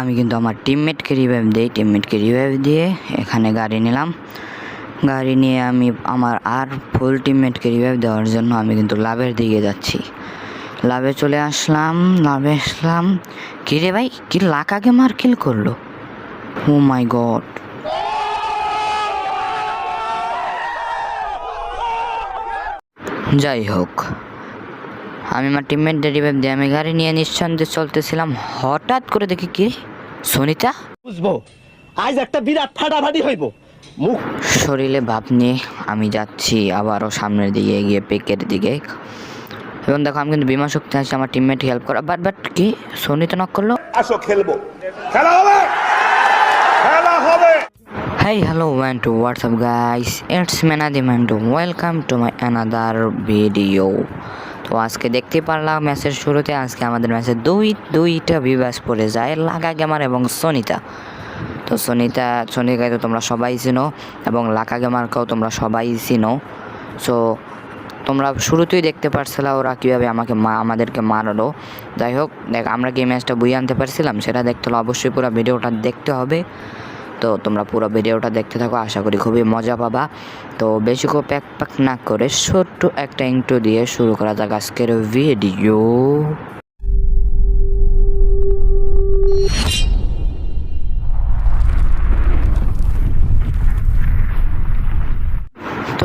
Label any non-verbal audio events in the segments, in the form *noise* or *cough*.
আমি কিন্তু আমার টিমমেটকে রিভাইভ দিই টিমমেটকে রিভাইভ দিয়ে এখানে গাড়ি নিলাম। গাড়ি নিয়ে আমি আমার আর ফুল টিমমেটকে রিভাইভ দেওয়ার জন্য আমি কিন্তু লাভের দিকে যাচ্ছি। লাভে চলে আসলাম, লাভে আসলাম। কি রে ভাই, কি লাকাকে মার কিল করল? ও মাই গড যাই হোক আমি আমার টিমমেটদের রিভাইভ দিয়ে আমি গাড়ি নিয়ে নিঃসন্দেহে চলতেছিলাম। হঠাৎ করে দেখি কি? সুনিতা? বুঝব। আজ একটা বিরাট ফাটাফাটি হইব। মুখ। শরীরে ভাব নিয়ে আমি যাচ্ছি আবারও সামনের দিকে এগিয়ে পেকের দিকে। এবং দেখো আমি কিন্তু বিমা শক্তি আছে আমার টিমমেট হেল্প করা। বাট বাট কি? সুনিতা নক করল? আসো খেলব। খেলা হবে! খেলা হবে! Hey, hello, and what's up, guys? It's Menadim, and welcome to my another video. তো আজকে দেখতে পারলাম ম্যাচের শুরুতে আজকে আমাদের ম্যাচে দুই, দুইটা বিবাস পড়ে যায় লাগা গেমার এবং সনিতা। তো সনিতা, সনিকাকে তো তোমরা সবাই চিনো এবং লাকা গেমারকেও তোমরা সবাই চিনো। সো তোমরা শুরুতেই দেখতে পারছিলা ওরা কীভাবে আমাকে মা, আমাদেরকে মারলো। যাই হোক, দেখ, আমরা কি ম্যাচটা বই আনতে পারছিলাম সেটা দেখতে হলে অবশ্যই পুরো ভিডিওটা দেখতে হবে। তো তোমরা পুরো ভিডিওটা দেখতে থাকো, আশা করি খুবই মজা পাবা। তো বেশি করে প্যাক প্যাক না করে ছোট্ট একটা ইন্টু দিয়ে শুরু করা যাক আজকের ভিডিও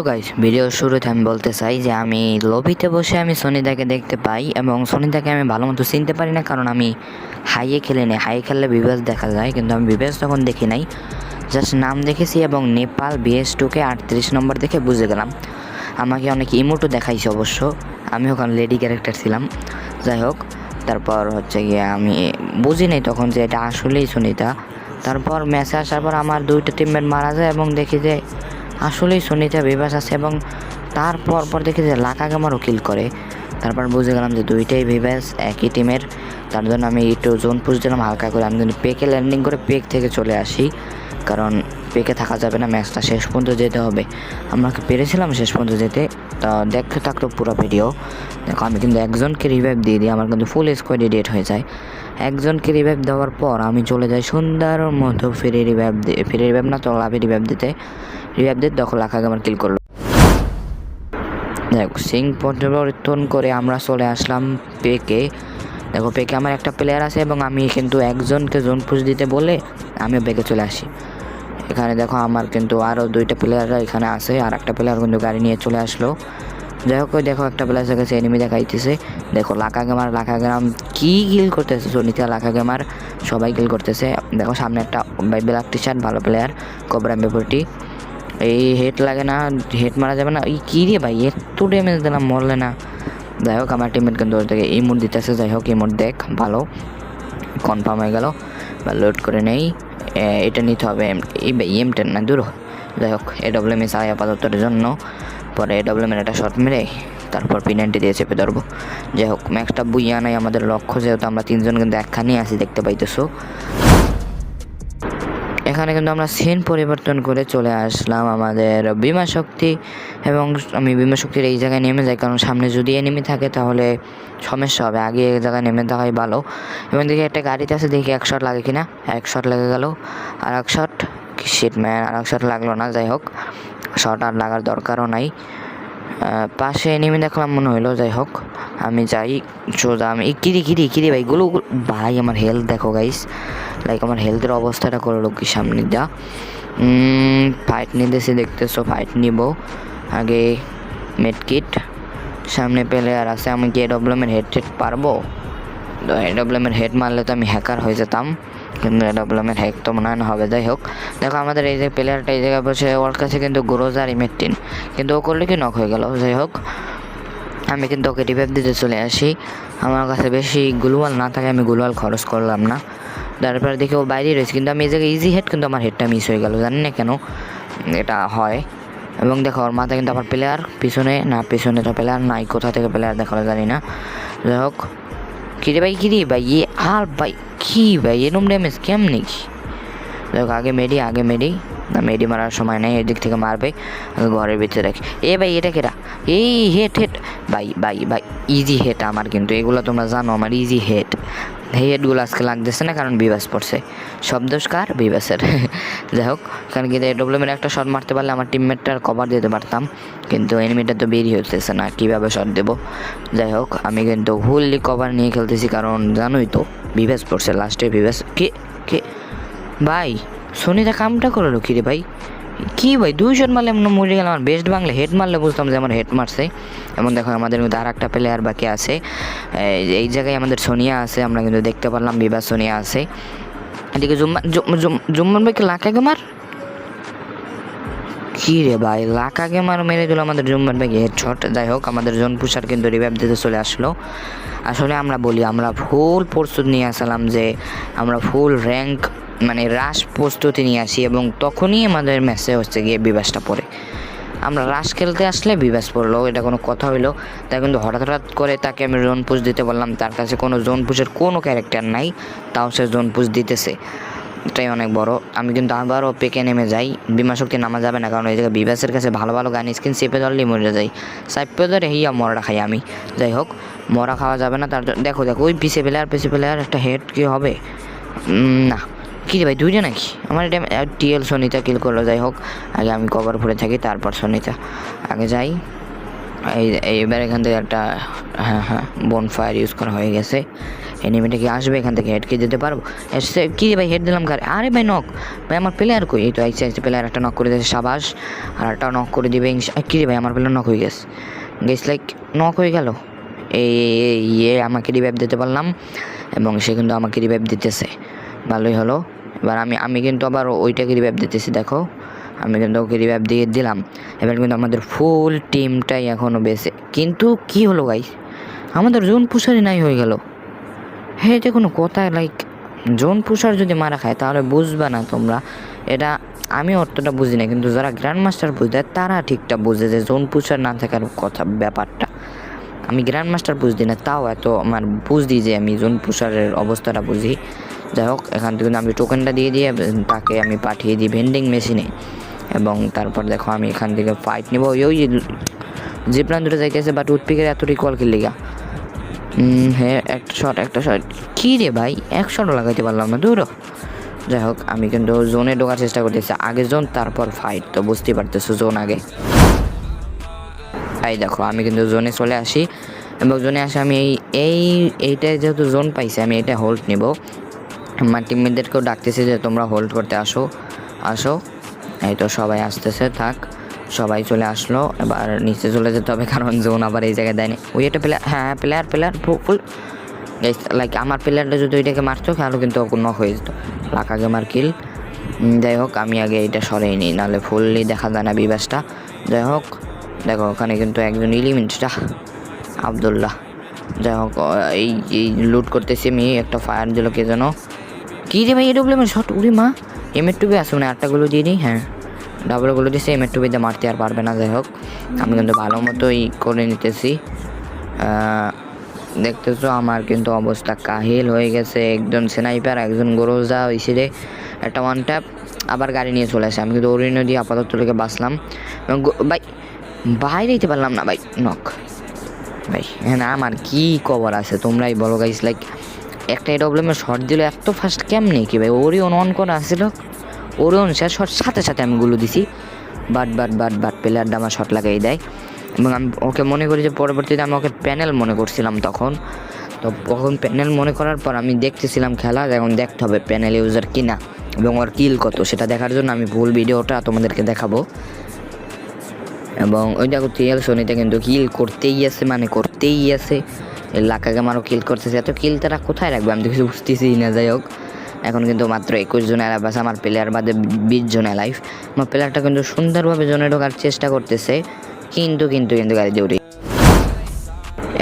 তো গাইস ভিডিওর শুরুতে আমি বলতে চাই যে আমি লবিতে বসে আমি সনিদাকে দেখতে পাই এবং সনিদাকে আমি ভালো মতো চিনতে পারি না, কারণ আমি হাইয়ে খেলে নেই। হাইয়ে খেললে বিবেস দেখা যায়, কিন্তু আমি বিবেস তখন দেখি নাই। জাস্ট নাম দেখেছি এবং নেপাল বিএস টুকে আটত্রিশ নম্বর দেখে বুঝে গেলাম। আমাকে অনেক ইমোটো দেখাইছে অবশ্য। আমি ওখানে লেডি ক্যারেক্টার ছিলাম। যাই হোক, তারপর হচ্ছে গিয়ে আমি বুঝি নাই তখন যে এটা আসলেই সুনিতা তারপর ম্যাচে আসার পর আমার দুইটা টিমমেট মারা যায় এবং দেখি যে আসলেই সুনিতা বিবাস আছে এবং তারপর পর দেখি যে লাকা গামারও কিল করে। তারপর বুঝে গেলাম যে দুইটাই ভিভাস একই টিমের তার জন্য আমি একটু জোন পুষ দিলাম, হালকা করে। আমি কিন্তু পেকে ল্যান্ডিং করে পেক থেকে চলে আসি। কারণ পেকে থাকা যাবে না ম্যাচটা শেষ পর্যন্ত যেতে হবে। আমরা কি পেরেছিলাম শেষ পর্যন্ত যেতে? তা দেখতে থাকতো পুরো ভিডিও দেখো, আমি কিন্তু একজনকে রিভাইভ দিয়ে দিই, আমার কিন্তু ফুল স্কোয়াডে ডেট হয়ে যায়। একজনকে রিভাইভ দেওয়ার পর আমি চলে যাই সুন্দর মতো, ফিরে রিভাইভ দিয়ে ফিরে রিভাইভ না তো লাভে রিভাইভ দিতে। দিয়ে দখল লাখাকে আমার কিল করল। দেখো সিং পরিবর্তন করে আমরা চলে আসলাম পেকে দেখো পেকে আমার একটা প্লেয়ার আছে এবং আমি কিন্তু একজনকে জোন পুশ দিতে বলে আমিও পেকে চলে আসি। এখানে দেখো, আমার কিন্তু আরও দুইটা প্লেয়াররা এখানে আছে, আর একটা প্লেয়ার কিন্তু গাড়ি নিয়ে চলে আসলো। যাই হোক দেখো, একটা প্লেয়ার কাছে এনিমি দেখাইতেছে। দেখো লাকা গেমার লাকা গেমার কি গিল করতেছে, সনিতা লাকা গেমার সবাই গিল করতেছে। দেখো, সামনে একটা ব্ল্যাক টি শার্ট ভালো প্লেয়ার কোবরা মেপুরটি এই হেড লাগে না, হেড মারা যাবে না। এই কী রে ভাই, এত ড্যামেজ দিলাম, মরলে না। যাই হোক, আমার টিমমেট কিন্তু ওর থেকে ইমোট দিতেছে। যাই হোক ইমোট দেখ, ভালো। কনফার্ম হয়ে গেল। বা লোড করে নেই। এটা নিতে হবে এই ভাই এম টেন না, দূর। যাই হোক এ ডব্লিউ এম আয় আপাততর জন্য। পরে এ ডব্লিউ একটা শর্ট মেরে তারপর পিনান্টি দিয়ে চেপে ধরবো। যাই হোক ম্যাক্সটা বুইয়া নাই আমাদের লক্ষ্য, যেহেতু আমরা তিনজন কিন্তু একখানেই আছি, দেখতে পাইতেছো। এখানে কিন্তু আমরা সিন পরিবর্তন করে চলে আসলাম আমাদের বিমা শক্তি এবং আমি বিমা শক্তির এই জায়গায় নেমে যাই, কারণ সামনে যদি এনিমি থাকে তাহলে সমস্যা হবে। আগে এই জায়গায় নেমে থাকাই ভালো। এবং দেখি একটা গাড়িতে আছে, দেখি এক শট লাগে কিনা। এক শট লেগে গেল আর এক শট শিট ম্যান আর এক শট লাগল না, যাই হোক। শট আর লাগার দরকারও নাই। পাশে এনিমি দেখলাম মনে হইল, যাই হোক, আমি যাই, সোজা আমি কিরি কিরি কিরি ভাই, গুলো ভাই, আমার হেলথ দেখো গাইস লাইক আমার হেলথের অবস্থাটা করল কি সামনে যা। ফাইট নিতেছি, দেখতেছো ফাইট নিব। আগে মেডকিট সামনে প্লেয়ার আছে, আমি কি এডব্লিউএমের হেড টেড পারব? তো এডব্লিউএমের হেড মারলে তো আমি হ্যাকার হয়ে যেতাম। কিন্তু এডব্লিউএমের হ্যাক তো মনে হয় না হবে। যাই হোক, দেখো আমাদের এই যে প্লেয়ারটা এই জায়গায় বসে, ওর কাছে কিন্তু গ্রোজার ইমেটিন কিন্তু ও করলে কি নক হয়ে গেল? যাই হোক, আমি কিন্তু ওকে রিভাইভ দিতে চলে আসি। আমার কাছে বেশি গুলওয়াল না থাকে, আমি গুলওয়াল খরচ করলাম না। তারপরে দেখে ও বাইরে রয়েছে, কিন্তু আমি এই জায়গায় ইজি হেড কিন্তু আমার হেডটা মিস হয়ে গেল। জানি না কেন এটা হয়। এবং দেখো, ওর মাথায় কিন্তু আমার প্লেয়ার পিছনে, না, পিছনে তো প্লেয়ার নাই, কোথা থেকে প্লেয়ার দেখাল জানি না। যাই হোক কিরে ভাই কিরে ভাই এ আর ভাই কি ভাই এরম ড্যামেজ কেমনি কি দেখো, আগে মেডি আগে মেডি না মেডি মারার সময় নেই, এদিক থেকে মারবে ঘরের ভিতরে রাখি। এ ভাই, এটা কেটা এই হেট হেট ভাই ভাই ভাই ইজি হেট আমার কিন্তু, এগুলো তোমরা জানো, আমার ইজি এই হেডগুলো আজকে লাগতেছে না, কারণ বিবাস পড়ছে। সব দোষ কার? বিবাসের *laughs* যাই হোক, কারণ কি ডব্লিউমের একটা শট মারতে পারলে আমার টিমমেটটার কভার দিতে পারতাম, কিন্তু এনিমিটা তো বেরিয়ে হতেছে না, কীভাবে শট দেবো? যাই হোক, আমি কিন্তু ফুললি কভার নিয়ে খেলতেছি, কারণ জানোই তো বিবাস পড়ছে লাস্টে বিবাস কে? কে? ভাই সোনিটা কামটা করল কি রে ভাই? কি ভাই দুই শট মারলে মরে গেল আমার বেস্ট বাংলা হেড মারলে বুঝতাম যে আমার হেড মারছে। এমন দেখো আমাদের মধ্যে আর একটা প্লেয়ার বাকি আছে। এই- জায়গায় আমাদের সোনিয়া আছে, আমরা কিন্তু দেখতে পারলাম বিবা সোনিয়া আছে। এদিকে জুম্মান জুম- জুম- জুম্মান ভাইকে লাখ আগে মার? কি রে ভাই, লাখ আগে মার দিল আমাদের জুম্মান ভাইকে হেড শট যাই হোক, আমাদের জোন পুষার কিন্তু রিভাইভ দিতে চলে আসলো। আসলে আমরা বলি, আমরা ফুল প্রস্তুত নিয়ে আসলাম যে আমরা ফুল র্যাঙ্ক মানে রাস প্রস্তুতি নিয়ে আসি এবং তখনই আমাদের ম্যাচে হচ্ছে গিয়ে বিবাসটা পড়ে। আমরা রাস খেলতে আসলে বিবাস পড়ল, এটা কোনো কথা হইল। তাই কিন্তু হঠাৎ হঠাৎ করে তাকে আমি জোন পুষ দিতে বললাম, তার কাছে কোনো জোন পুষের কোনো ক্যারেক্টার নাই, তাও সে জোন পুষ দিতেছে। এটাই অনেক বড়। আমি কিন্তু আবারও পেকে নেমে যাই। বিমা শক্তি নামা যাবে না, কারণ এই জায়গায় বিবাসের কাছে ভালো ভালো গান স্কিন চেপে ধরলেই মরে যাই। সাইপে ধরে হিয়া মরা খাই আমি। যাই হোক, মরা খাওয়া যাবে না, তার দেখো দেখো, ওই পিসে প্লেয়ার পিসে প্লেয়ার একটা হেড কি হবে? না। কি রে ভাই দুইটা নাকি? আমার এটা টিএল সোনিতা কিল করল, যাই হোক। আগে আমি কভার ভরে থাকি, তারপর সনিতা। আগে যাই। এই, এইবার এখান থেকে একটা হ্যাঁ হ্যাঁ বন ফায়ার ইউজ করা হয়ে গেছে। এনিমিটা কি আসবে এখান থেকে? হেড কি দিতে পারব? এসে কি রে ভাই হেড দিলাম কারে? আরে ভাই নক ভাই, আমার প্লেয়ার কই? এই তো আইসে আইসে প্লেয়ার একটা নক করে দিয়েছে সাবাস, আর একটা নক করে দিবে কি রে ভাই, আমার প্লেয়ার নক হয়ে গেছে। গেছ লাইক নক হয়ে গেল। এই- ইয়ে আমাকে রিভাইভ দিতে পারলাম, এবং সে কিন্তু আমাকে রিভাইভ দিতেছে। ভালোই হলো। এবার আমি আমি কিন্তু আবার ওইটাকে রিভাইভ দিতেছি, দেখো। আমি কিন্তু ওকে রিভাইভ দিয়ে দিলাম। এবার কিন্তু আমাদের ফুল টিমটাই এখনও বেঁচে। কিন্তু কি হলো গাই আমাদের জোন পুষারি নাই হয়ে গেল। হ্যাঁ এটা কোনো কথা লাইক জোন পুষার যদি মারা খায়, তাহলে বুঝবে না তোমরা। এটা, আমি অতটা বুঝি না, কিন্তু যারা গ্র্যান্ড মাস্টার বুঝতে তারা ঠিকটা বুঝে যে জোন পুষার না থাকার কথা, ব্যাপারটা। আমি গ্র্যান্ড মাস্টার বুঝদি না, তাও এত, আমার বুঝদি যে আমি জোন পুষারের অবস্থাটা বুঝি। যাই হোক, এখান থেকে আমি টোকেনটা দিয়ে দিয়ে তাকে আমি পাঠিয়ে দিই ভেন্ডিং মেশিনে এবং তারপর দেখো আমি এখান থেকে ফাইট নেব। ওই ওই যে প্ল্যান দুটো যাইতেছে বাট উৎপিকের এত রিকল খেললি গা হ্যাঁ একটা শট একটা শট কী রে ভাই? এক শটও লাগাইতে পারলাম না দূর যাই হোক, আমি কিন্তু জোনে ঢোকার চেষ্টা করতেছি। আগে জোন তারপর ফাইট তো বুঝতেই পারতেছো জোন আগে। এই দেখো, আমি কিন্তু জোনে চলে আসি। এবং জোনে আসে আমি এই এই, এইটায় যেহেতু জোন পাইছি, আমি এটা হোল্ড নিব। আমার টিমমেটদেরকেও ডাকতেছি যে তোমরা হোল্ড করতে আসো আসো। এই তো সবাই আসতেছে, থাক। সবাই চলে আসলো, এবার নিচে চলে যেতে হবে, কারণ জোন আবার এই জায়গায় দেয়নি। ওই একটা প্লেয়ার হ্যাঁ প্লেয়ার প্লেয়ার ফুল লাইক আমার প্লেয়ারটা যদি ওইটাকে মারতো, তাহলে কিন্তু নক হয়ে যেত। লাখ আগে আমার কিল যাই হোক, আমি আগে এটা সরাই নিই, নাহলে ফুললি দেখা যায় না বিবাসটা। যাই হোক, দেখো, ওখানে কিন্তু একজন ইলিমেন্টটা আবদুল্লাহ। যাই হোক এই এই লুট করতেছি আমি, একটা ফায়ার দিল কে যেন। কী রে ভাই বলে আমার শট উড়ি মা। এমের টুবি আছে মানে আটটাগুলো দিয়ে দিই হ্যাঁ। ডাবলগুলো দিয়েছে এমের টুবিতে মারতে আর পারবে না, যাই হোক। আমি কিন্তু ভালো মতোই করে নিতেছি। দেখতেছো আমার কিন্তু অবস্থা কাহিল হয়ে গেছে। একজন স্নাইপার একজন গরোজা হয়েছে রে একটা ওয়ান ট্যাপ আবার গাড়ি নিয়ে চলে আসে। আমি কিন্তু ওরিনো দিয়ে আপাতত লেগে বাঁচলাম। এবং ভাই, বাইরে যেতে পারলাম না, ভাই নক ভাই হ্যাঁ আমার কি কভার আছে, তোমরাই বলো গাইস লাইক একটা এডব্লিউএমের শর্ট দিল এত ফাস্ট কেমনে কি ভাই? ওরিয়ন অন করা আসছিল। ওরিয়ন শেষ শর্ট সাথে সাথে আমি গুলো দিছি। বাট বাট বাট বাট প্লেয়ারটা আমার শট লাগাই দেয়। এবং আমি ওকে মনে করি যে পরবর্তীতে আমি ওকে প্যানেল মনে করছিলাম তখন। তো তখন প্যানেল মনে করার পর আমি দেখতেছিলাম খেলা, এখন দেখতে হবে প্যানেল ইউজার কিনা এবং ওর কিল কত, সেটা দেখার জন্য আমি ভুল ভিডিওটা তোমাদেরকে দেখাবো। এবং ওই দেখো টিএল সোনিতে কিন্তু কিল করতেই আছে মানে করতেই আছে। লাকাকে আমারও কিল করতেছে। এত কিল তারা কোথায় রাখবে? আমি তো কিছু বুঝতেছি না, যাই হোক। এখন কিন্তু মাত্র একুশ জন আছে, আমার প্লেয়ার বাদে বিশ জন এলাইভ আমার প্লেয়ারটা কিন্তু সুন্দরভাবে জোনে ঢোকার চেষ্টা করতেছে, কিন্তু কিন্তু কিন্তু গাড়িতে উঠে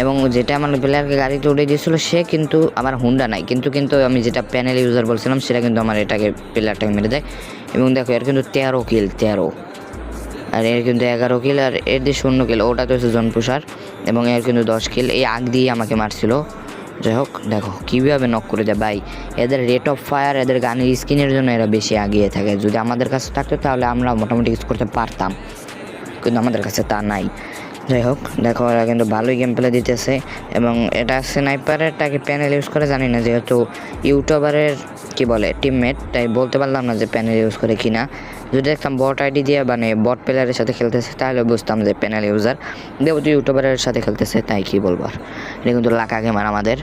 এবং যেটা আমার প্লেয়ারকে গাড়িতে উঠে দিয়েছিল, সে কিন্তু আমার হুন্ডা নাই। কিন্তু কিন্তু আমি যেটা প্যানেল ইউজার বলছিলাম, সেটা কিন্তু আমার এটাকে প্লেয়ারটাকে মেরে দেয়। এবং দেখো, এর কিন্তু তেরো কিল তেরো। আর এর কিন্তু এগারো কিল আর এর দিয়ে শূন্য কিল ওটা তো হচ্ছে জনপুষার এবং এর কিন্তু দশ কিল এই আগ দিয়ে আমাকে মারছিল। যাই হোক, দেখো, কীভাবে নক করে দেয় ভাই, এদের রেট অফ ফায়ার এদের গানের স্কিনের জন্য এরা বেশি আগিয়ে থাকে। যদি আমাদের কাছে থাকতো, তাহলে আমরা মোটামুটি ইউজ করতে পারতাম। কিন্তু আমাদের কাছে তা নাই। যাই হোক, দেখো ওরা কিন্তু ভালোই গেম প্লে দিতেছে এবং এটা স্নাইপারেরটাকে প্যানেল ইউজ করে, জানি না যেহেতু ইউটিউবারের কি বলে টিমমেট তাই বলতে পারলাম না যে প্যানেল ইউজ করে কিনা। যদি দেখতাম বট আইডি দিয়ে মানে বট প্লেয়ারের সাথে খেলতেছে, তাহলে বুঝতাম যে প্যানেল ইউজার যেহেতু ইউটিউবারের সাথে খেলতেছে, তাই কি বলব এটা কিন্তু লাকা গেমার আমাদের।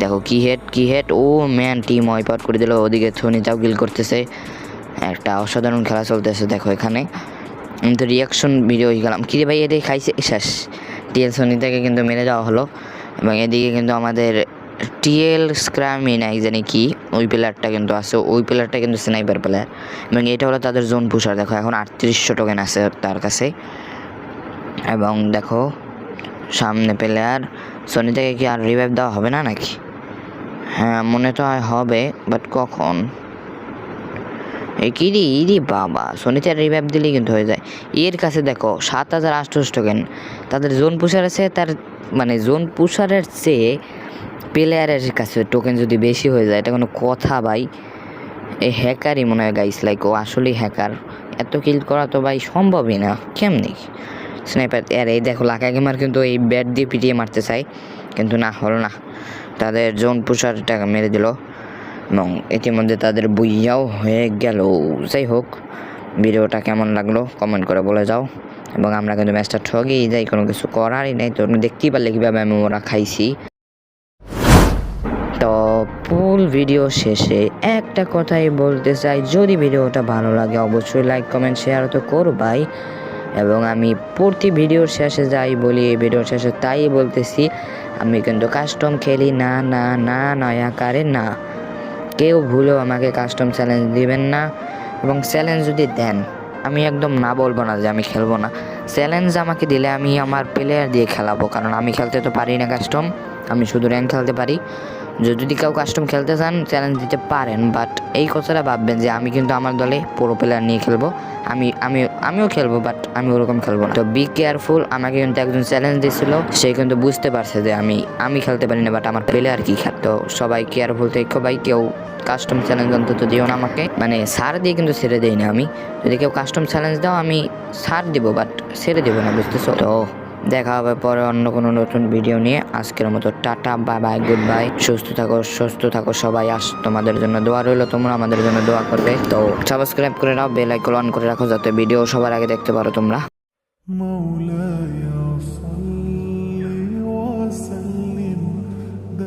দেখো কি হেড কি হেড ও ম্যান টিম ওয়াইপ আউট করে দিল। ওদিকে থনিটাও গিল করতেছে। একটা অসাধারণ খেলা চলতেছে, দেখো এখানে। আমি তো রিয়াকশন ভিডিও হয়ে গেলাম। কিরে ভাই, এদিকে খাইছে শেষ। টিএল সোনি থেকে কিন্তু মেরে যাওয়া হলো। এবং এদিকে কিন্তু আমাদের টিএল স্ক্রামি নাই জানি কি, ওই প্লেয়ারটা কিন্তু আছে। ওই প্লেয়ারটা কিন্তু স্নাইপার প্লেয়ার এবং এটা হলো তাদের জোন পুষার দেখো, এখন আটত্রিশশো টোকেন আছে তার কাছে। এবং দেখো, সামনে প্লেয়ার সোনি থেকে কি আর রিভাইভ দেওয়া হবে না নাকি? হ্যাঁ মনে তো হয় হবে বাট কখন? এই কি ইরি বাবা। সোনিতে রিভাইভ দিলেই কিন্তু হয়ে যায়। এর কাছে দেখো, সাত হাজার আটশোশ টোকেন তাদের জোন পুষার আছে, তার মানে জোন পুষারের চেয়ে প্লেয়ারের কাছে টোকেন যদি বেশি হয়ে যায়, এটা কোনো কথা ভাই। এই হ্যাকারই মনে হয় গাইস লাইক ও আসলেই হ্যাকার এত কিল করা তো ভাই সম্ভবই না। কেমনি স্নাইপার আর এই দেখো লাকা গেমার কিন্তু এই ব্যাট দিয়ে পিটিয়ে মারতে চাই কিন্তু না, হলো না। তাদের জোন পুষার টাকা মেরে দিল। এবং ইতিমধ্যে তাদের বইয়াও হয়ে গেল। যাই হোক ভিডিওটা কেমন লাগল কমেন্ট করে বলে যাও। এবং আমরা কিন্তু ম্যাচটা ঠগেই যাই, কোনো কিছু করারই নেই। তো দেখতেই পারলে কীভাবে আমি ওরা খাইছি। তো ফুল ভিডিও শেষে একটা কথাই বলতে চাই। যদি ভিডিওটা ভালো লাগে, অবশ্যই লাইক, কমেন্ট, শেয়ার তো করবাই। এবং আমি প্রতি ভিডিওর শেষে যাই বলি, এই ভিডিওর শেষে তাই বলতেছি, আমি কিন্তু কাস্টম খেলি না না না, নয়া কারে না। কেউ ভুলেও আমাকে কাস্টম চ্যালেঞ্জ দিবেন না এবং চ্যালেঞ্জ যদি দেন, আমি একদম না বলব না যে আমি খেলব না। চ্যালেঞ্জ আমাকে দিলে আমি আমার প্লেয়ার দিয়ে খেলাবো, কারণ আমি খেলতে তো পারি না কাস্টম আমি শুধু র্যাঙ্ক খেলতে পারি। যদি কেউ কাস্টম খেলতে চান চ্যালেঞ্জ দিতে পারেন বাট এই কথাটা ভাববেন যে আমি কিন্তু আমার দলে পুরো প্লেয়ার নিয়ে খেলব। আমি আমি, আমিও খেলব বাট আমি ওরকম খেলব তো বি কেয়ারফুল আমাকে কিন্তু একজন চ্যালেঞ্জ দিয়েছিল, সে কিন্তু বুঝতে পারছে যে আমি আমি খেলতে পারি না বাট আমার প্লেয়ার কি খেল। তো সবাই কেয়ারফুল থেকে ভাই, কেউ কাস্টম চ্যালেঞ্জ অন্তত দিও না আমাকে। মানে সার দিয়ে কিন্তু ছেড়ে দেয় না আমি। যদি কেউ কাস্টম চ্যালেঞ্জ দাও, আমি সার দিব বাট ছেড়ে দেবো না, বুঝতেছো? তো দেখা হবে পরে অন্য কোনো নতুন ভিডিও নিয়ে। আজকের মতো tata bye bye goodbye সুস্থ থাকো সুস্থ থাকো সবাই। আস, তোমাদের জন্য দোয়া রইল তোমরা আমাদের জন্য দোয়া করবে। তো সাবস্ক্রাইব করে নাও বেল আইকন অন করে রাখো যাতে ভিডিও সবার আগে দেখতে পারো তোমরা।